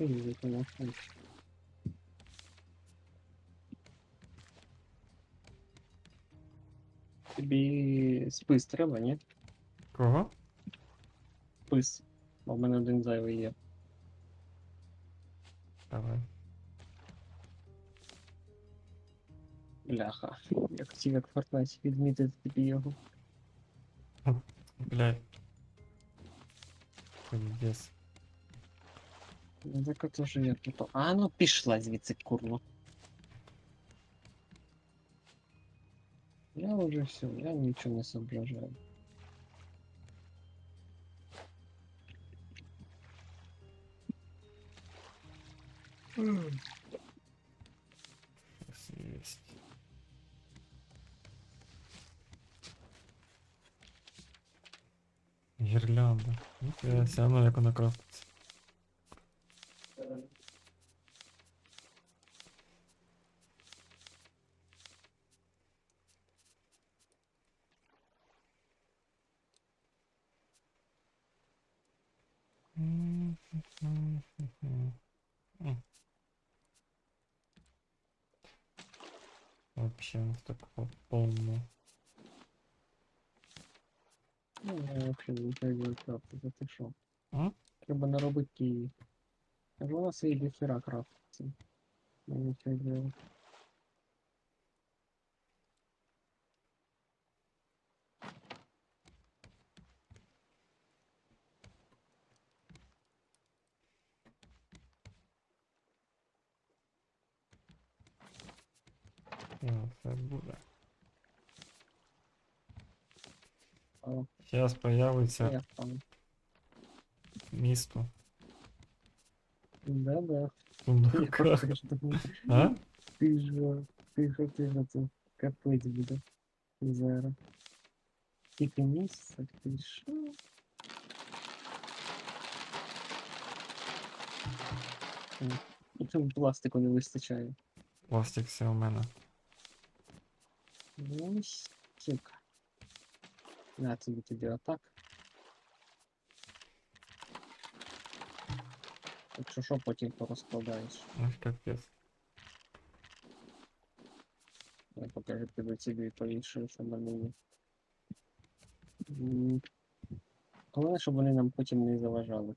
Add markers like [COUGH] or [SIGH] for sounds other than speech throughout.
Ой, конечно. Тобі спис треба, ні? Кого? Спис. Бо в мене один зайвий є. Давай. Бляха. Я хотів як в Fortnite відмітити тобі його. Блядь. Пиздец. Ну так от уже я тут. А ну пішла звідси, курва. Я уже все, я нічого не соображаю. Щас Есть. Гірлянда. Ну, я все одно як вона крафтиться. Вообще, так полно. Ну, я вообще не знаю, крафтити, ти що? А? Треба наробити. Кажу, у нас є дохера крафтиться. Ну, нічого делать. Ну, це буде. Зараз появиться місто. Да-да. Я Сундука. теж думаю, А? Ти ж, ти ж, ти ж, це капець буде. Зараз. Тільки місяць, ти що? І там пластику не вистачає. Пластик все у мене. Ну, сука. На тобі тоді отак. Якщо що, потім порозкладаєш. Ах, капець. Я покажу тебе тобі повішую, що в мене є. М, Головне, щоб вони нам потім не заважали.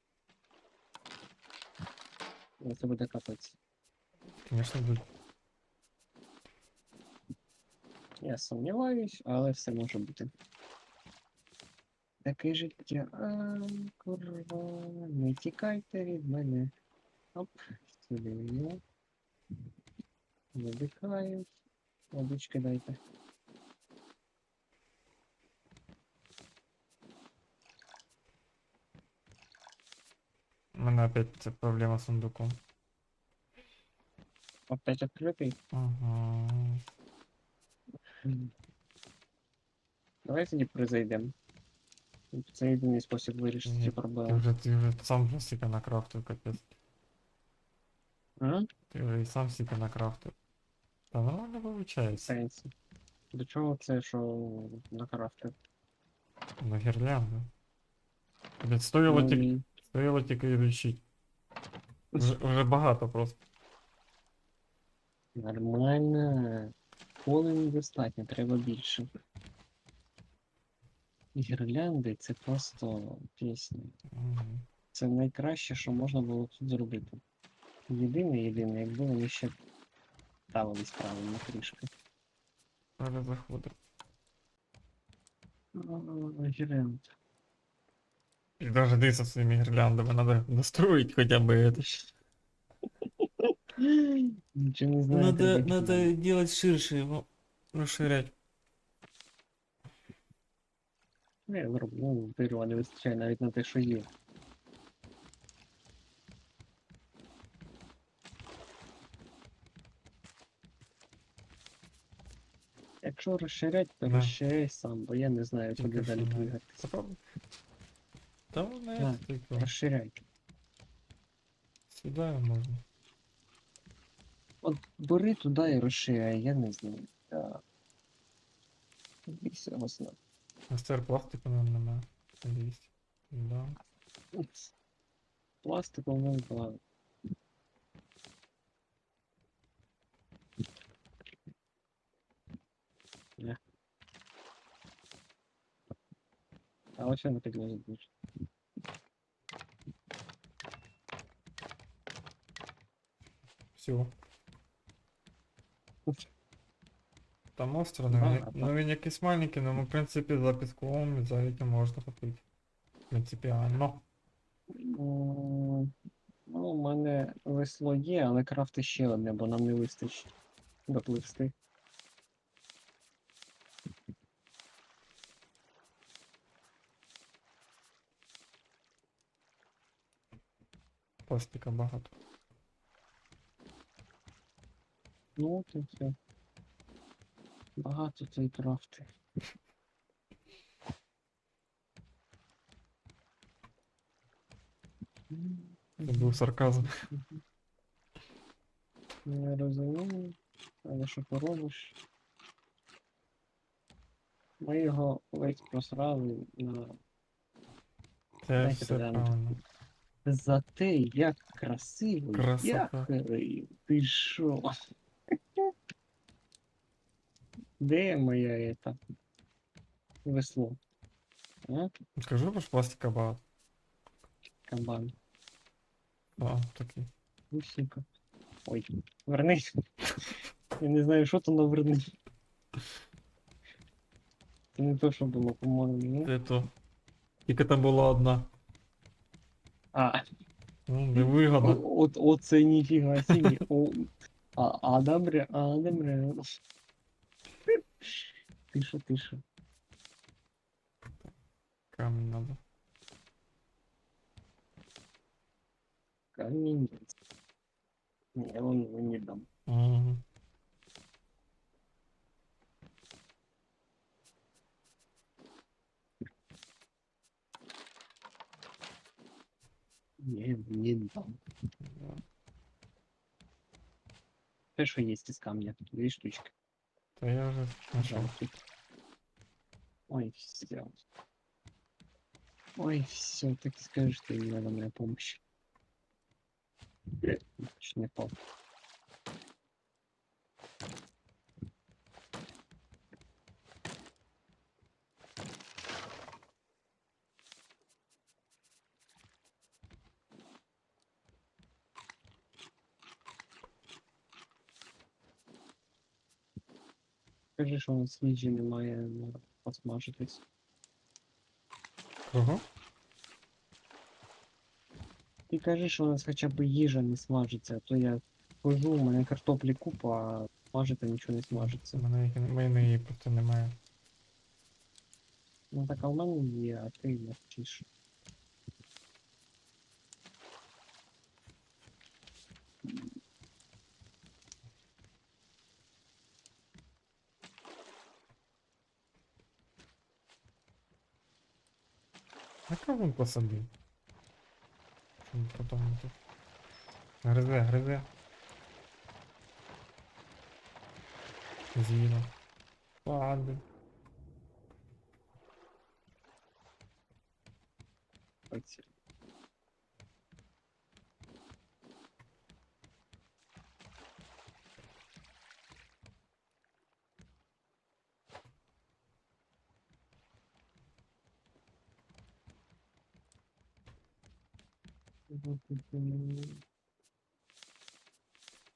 Ну, Це буде капець. Звісно, буде. Я сумніваюсь, але все може бути. Таке життя. А, курва, не тікайте від мене. Оп, сюди я. Видихаю. Водички дайте. У мене опять проблема з сундуком. Опять відкритий. Ага. Давай тоді призайдемо. Це єдиний спосіб вирішити ці Ти проблеми. вже, ти вже сам вже стільки накрафтив, капець. А? Ти вже і сам стільки накрафтив. Та нормально виходить. Сенсі. До чого це, що накрафтив? На гірлянду. Блять, стоїло Ну, тільки, і- стоїло тільки лічить. Вже, вже багато просто. Нормально. Поле недостатньо, треба більше. Гірлянди це просто пісня. Це найкраще, що можна було тут зробити. Єдине, єдине, якби вони ще ставились правильно трішки. Зараз заходить. Гірлянд. І дивиться своїми гірляндами, надо настроить хоча б это. Нічого не знаю. Надо, треба надо кидати. делать ширше его, расширять. Ну, Я зроблю, ну, дерева не вистачає навіть на те, що є. Якщо розширять, то Да. розширяй сам, бо я не знаю, Тільки куди що далі надо. двигатися. Попробуй. Да вон Да. это тільки. Розширяй. Сюда можна. От бери туди і руши, а я не знаю. Да. Бійся його знати. Астер пластику нам нема. Лість. Да. Пластику нам план. Е. А ось він так лежить більше. Все. Там остро, ну, він, ну він якийсь маленький, ну в принципі за піском і за яким можна попити. Принципіально. Ну, у мене весло є, але крафти ще одне, бо нам не вистачить допливсти. Пластика багато. Ну, і все. Багато цієї крафти. Це був сарказм. Не розумію, але що поробиш. Ми його ледь просрали на Це все правильно. за те, як красиво. Я Красота. херив. Ти що? Де моя ета? Весло? А? Скажу, бо ж пластика багато. Кабан. А, такий. Усінько. Ой, вернись. Я не знаю, що то но вернись. Це не то, що було, по-моєму. Це то. Тільки там була одна. А, Ну, невигодно. о- от, оце ніфіга. О, а, а добре, а добре. Тише, тише. Камінь надо. Камінець. Ні, я вам його не дам. Угу. Я його не дам. Те, що є із камня. Дві штучки. Та я вже. Жалко. Ой, все. Ой, все, так скажешь, что не надо моя помощь. Блять, не пал. Скажи, що у нас їжі немає посмажитись. Кого? Ти кажи, що у нас хоча б їжа не смажиться, а то я хожу, у мене картоплі купа, а смажити нічого не смажиться. в мене, мене її просто немає. Ну так а в мене є, а ти мовчиш. А кого посадив? Щоб потім не тут. Гризе, гризе. З'їла. Ладно. Оці.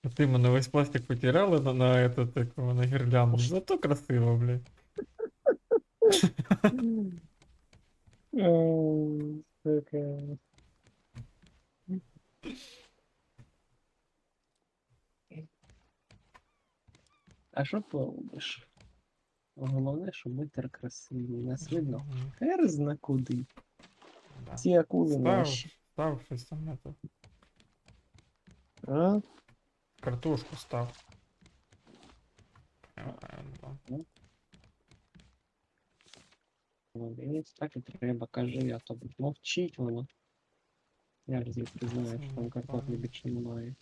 А ти мене весь пластик потеряли на, на этот, такого, на гірлянду. Зато красиво, блядь. А що поробиш? Головне, що витер красивий. Нас видно. Хер зна куди. Ці акули наші. став щось там это. А? Картошку став. Е, е, да. Молодець, так і треба, кажи, а то мовчить воно. Я ж звідки знаю, що там картоплі більше немає.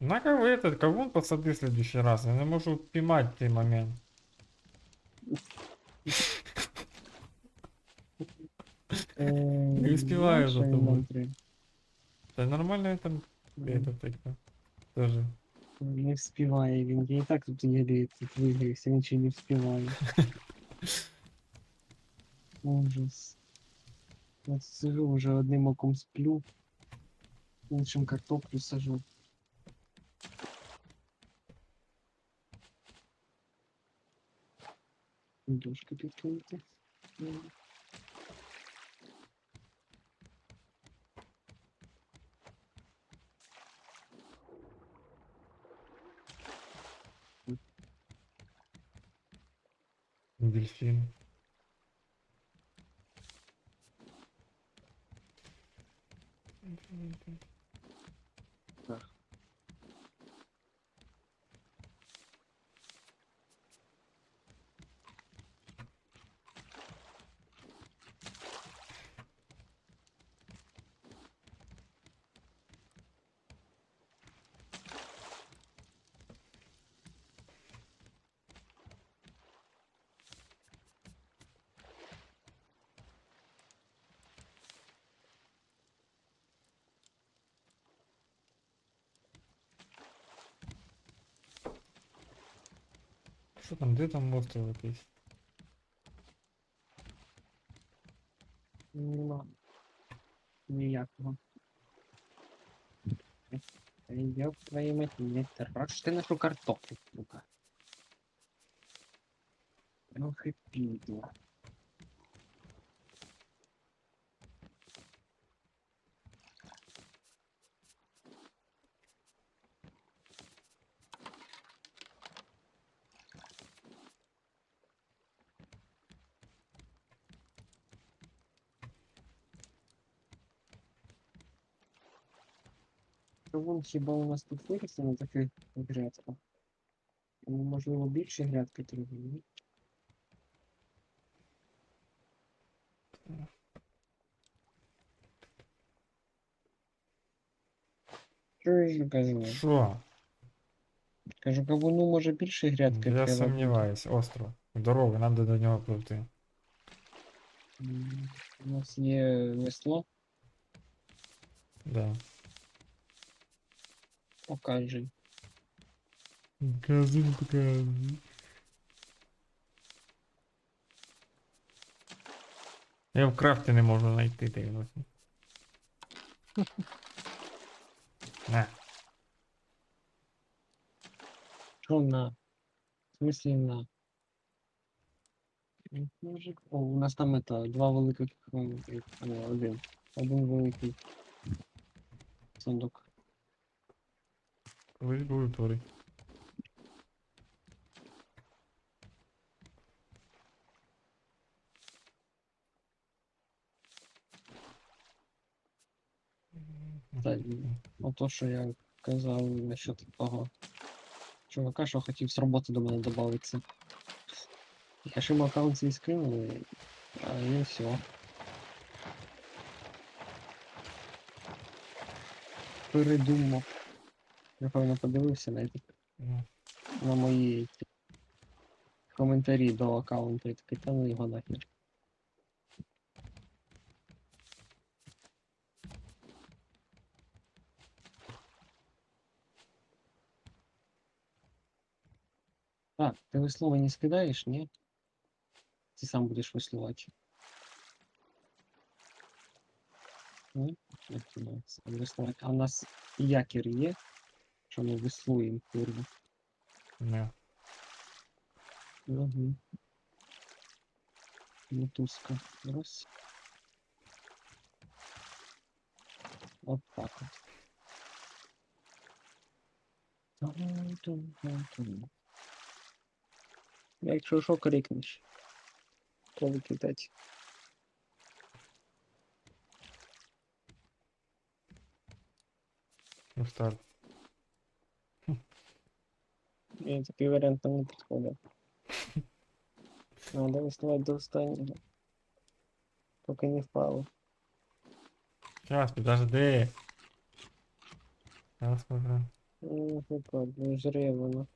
На кого этот кавун посади в следующий раз? Я не можу піймати цей момент. [LAUGHS] Не успіваю за тобою. Та нормально я там это таке. Тоже. Не вспіває він. Я і так тут єлі тут вигрівся, він ще не вспіває. [LAUGHS] Ужас. Я сижу уже одним оком сплю, іншим картоплю сажу. Дошки підкинути. Дельфін. Так. Що там, де там острів якийсь? Нема. Ніякого. Я в твоїй меті не траш ти нашу картоплю, сука. Ну, і вон хіба у нас тут вирісне на таких грядках? Ну, Можливо, більше грядки треба, ні? Що я кажу? Що? Кажу, кавуну може більше грядки Я треба. буде. сумніваюсь, остров. Дорога, треба до нього пливти. М, У нас є весло, Да. Покажи. Казин покажи. Я в крафті не можу знайти ти його. [LAUGHS] На. Що на? В смысле на? О, у нас там это, два великих, а, один. Один великий сундук. Колись був утворий. Та, Ото, що я казав насчет того чувака, що хотів з роботи до мене додатися. Я ж йому аккаунт свій скинули, а він все. Передумав. Напевно, подивився на, Ну, на мої коментарі до аккаунту і такий, та ну його нахер. Так, ти весло не скидаєш, ні? Ти сам будеш веслувати. Ні? Як ти маєш? А у нас якір є, що ми веслуємо курву. не. Угу. Мотузка. Раз. Вот так. Тун-тун-тун-тун. Якщо що, крикнеш. Коли кидать. Ну старт. Ні, такий варіант там не підходить. Надо веслувати до останнього. Поки не впало. Сейчас, подожди. Сейчас уже. Ну, прикольно, жре воно.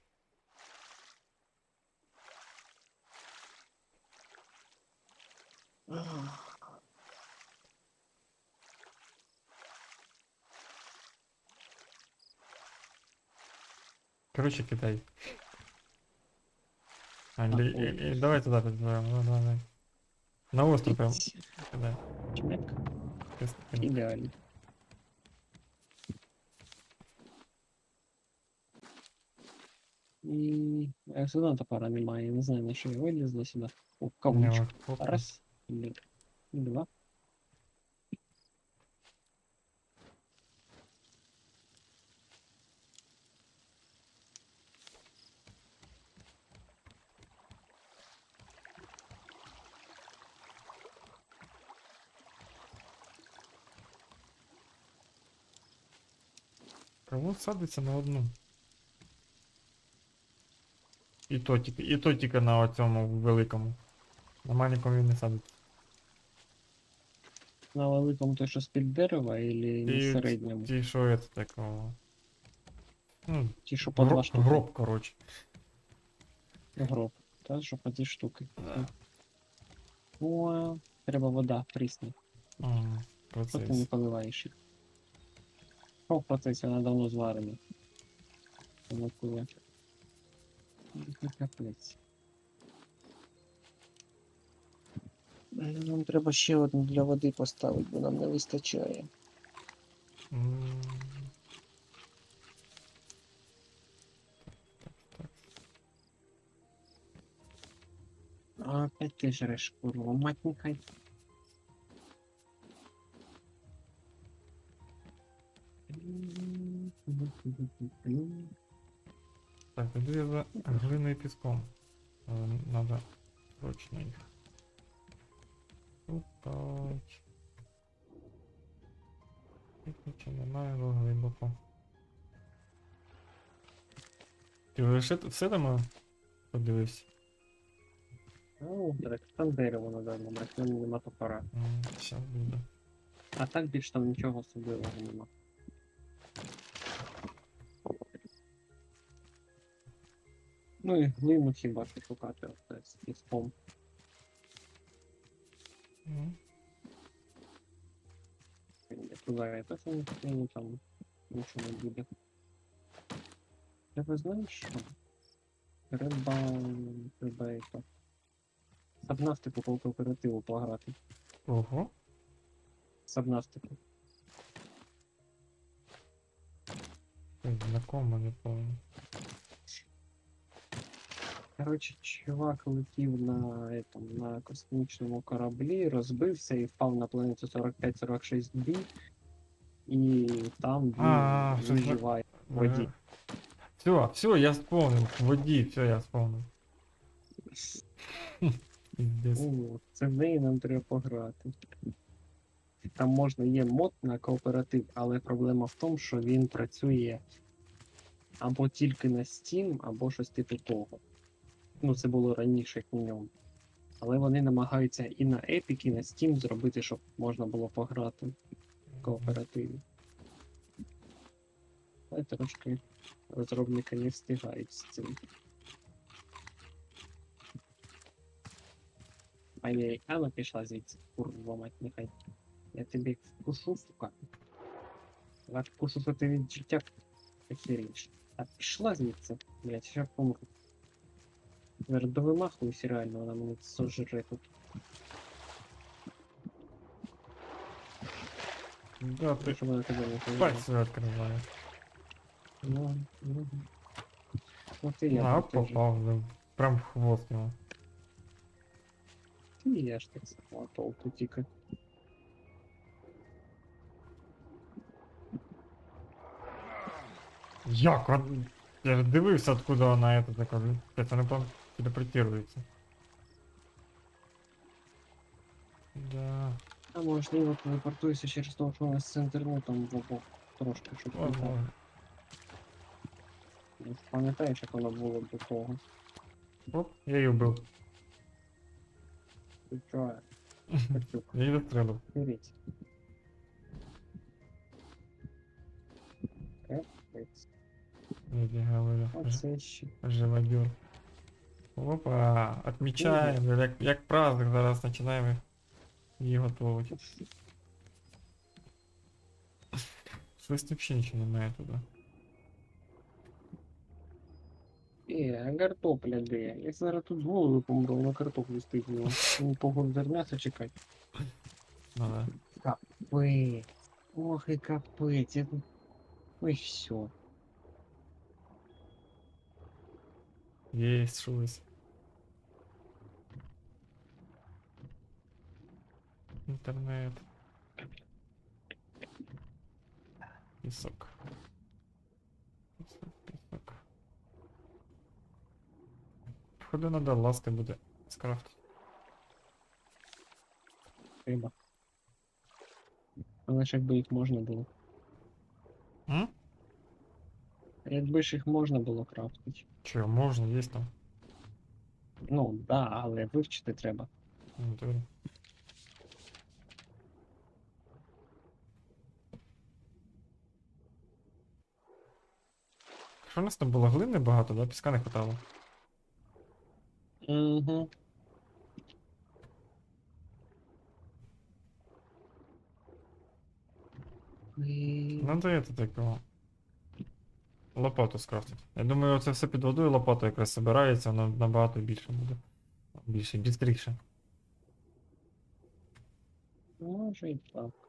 Короче, кидай. А, или, Ой. или- давай туда подберем. Ну, давай. На остров прям. Ць, кидай. Чмек. Тиск, кидай. Ідеально. І я все одно топора немає, я не знаю, на що я вилізла сюди. О, Ні, кавунчик. от, опа. Раз, і два. Кого садиться на одну? І то тільки, і то тільки на цьому великому. На маленькому він не садиться. На великому той, що з-під дерева, і на середньому. Ті, що це такого. Ну, Ті, що по два штуки. гроб, коротше. Гроб. Та, що по дві штуки. О, треба вода, прісна. Ага, Що ти не поливаєш їх? Що процесі, вона давно зварена. Ну, Капець. Нам треба ще одну для води поставити, бо нам не вистачає. Так, так. А опять ти жреш, курва, мать нехай. Так, іду я за глиною і піском. Але Надо срочно їх. Шукать. Тут нічого немає, бо глибоко. Ти лише т- все там подивився? Ну, так, там дерево на даному момент, там нема топора. Зараз буде. А так більш там нічого особливого нема. Ну і глину хіба що шукати з піском. Туди я теж не встигну, там нічого не буде. Треба знаєш що? Треба. Треба і то. Сабнастику по кооперативу пограти. Ого. Сабнастику. Щось Знакомо, не помню. Коротше, чувак летів на, этом, на космічному кораблі, розбився і впав на планету 45-46 b і там він щось так- виживає в воді. Все, все, я вспомнил. Воді, все, я вспомнил. [LAUGHS] Пиздец. О, це в неї нам треба пограти. Там можна є мод на кооператив, але проблема в тому, що він працює або тільки на Steam, або щось типу того. Ну, це було раніше, як мінімум. Але вони намагаються і на Epic, і на Steam зробити, щоб можна було пограти в кооперативі. Але трошки розробники не встигають з цим. А я яка пішла звідси, курва мать, нехай. Я тобі вкушу, сука. Я вкушу, що ти від життя охерієш. А пішла звідси, блять, ще помру. Зараз довимахуюсь реально, вона мене сожре тут. Да, ты Що вона тебе не сожре. пальцы открываешь. Ну, ну. От і я А, тут теж. попал, да. Прям в хвост ему. І я ж так само толку тільки. Як? от- Я ж дивився, откуда вона это така. Это не прям телепортируется. Да, А можливо, телепортуюся через те, що у нас з інтернетом в обох трошки щось не так. возможно. Ну, Пам'ятаєш, як воно було до того? Оп, я її вбив. Ти чого? Пацюк, Я її застрелив. беріть. Капець. Я тебе говорю. Ж- Оце ще. Живодер. Опа, отмечаем, як, як праздник, зараз починаємо її готувати. Щось взагалі нічого немає туди. І Де? А картопля де? Я зараз тут з голови помру, на картоплю стигнула. Ну, погоду зернята чекать. Ну да. Капець. Ох і капець. Я тут... Ой, все. Є щось. Інтернет. Пісок. Пісок, пісок. Походу надо ласти буде скрафт. Треба. Але ж якби їх можна було. М? Якби ж їх можна було крафтити. Чого, можна, є там. Ну, да, але вивчити треба. Ну, добре. Що у нас там було глини багато, да? Піска не хватало. Угу. Надо это такого. Лопату скрафтити. Я думаю, це все під водою лопата якраз збирається, воно набагато більше буде. Більше, бістріше. Може і так.